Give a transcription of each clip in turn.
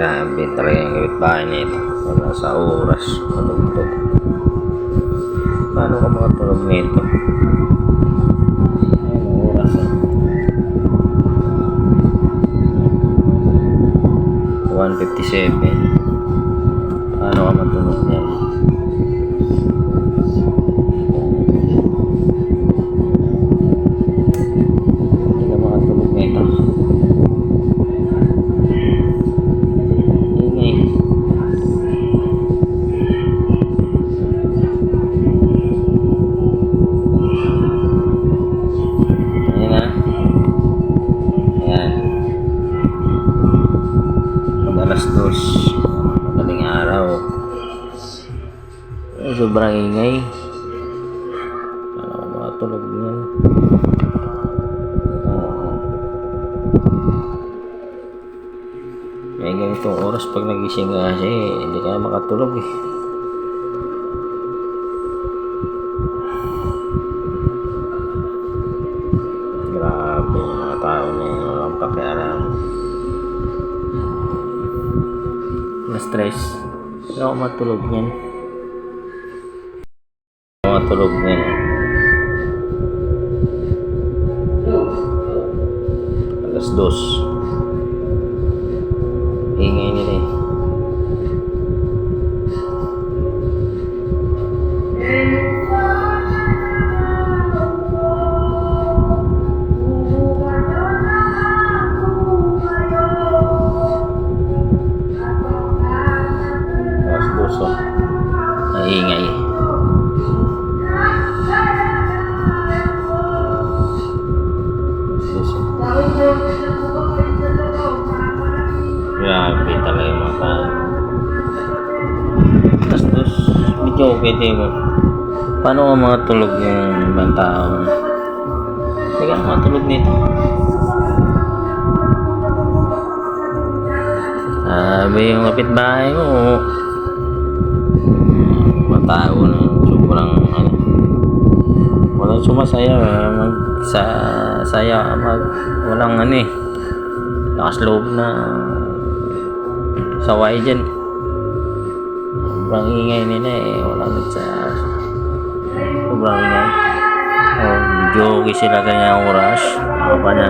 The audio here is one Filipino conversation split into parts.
Grabe talaga yung kapitbahay nito. Wala sa oras. Matugtog. Paano ka makatulog? Ayun, ang oras ah. 157. Paano ka matulog niyan? Sobrang ingay. Paano ako makatulog niyan? May ganitong oras pag nagising ka kasi hindi ka na makatulog eh. Grabe yung mga tao na yun. Walang pakialam. Na-stress. Hindi ako matulog. Hindi ako matulog niyan. Alas dos. Ingay nila Tao. Alas dos. Medyo okay din mo. Paano ka makatulog yung ibang tao? Hindi ka makatulog nito. Sabi yung kapitbahay ko, mga tao na sobrang ano, walang sumasaya, mag, sa, saya, mag, walang ano eh, lakas loob na saway dyan. Sobrang ingay nila eh, walang nagsa, sobrang ingay. Oh, video sila kanyang oras, ako pa na.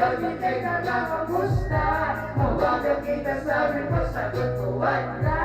Ngayon hindi na kamusta? Tawagan kita sabi mo sagot ko na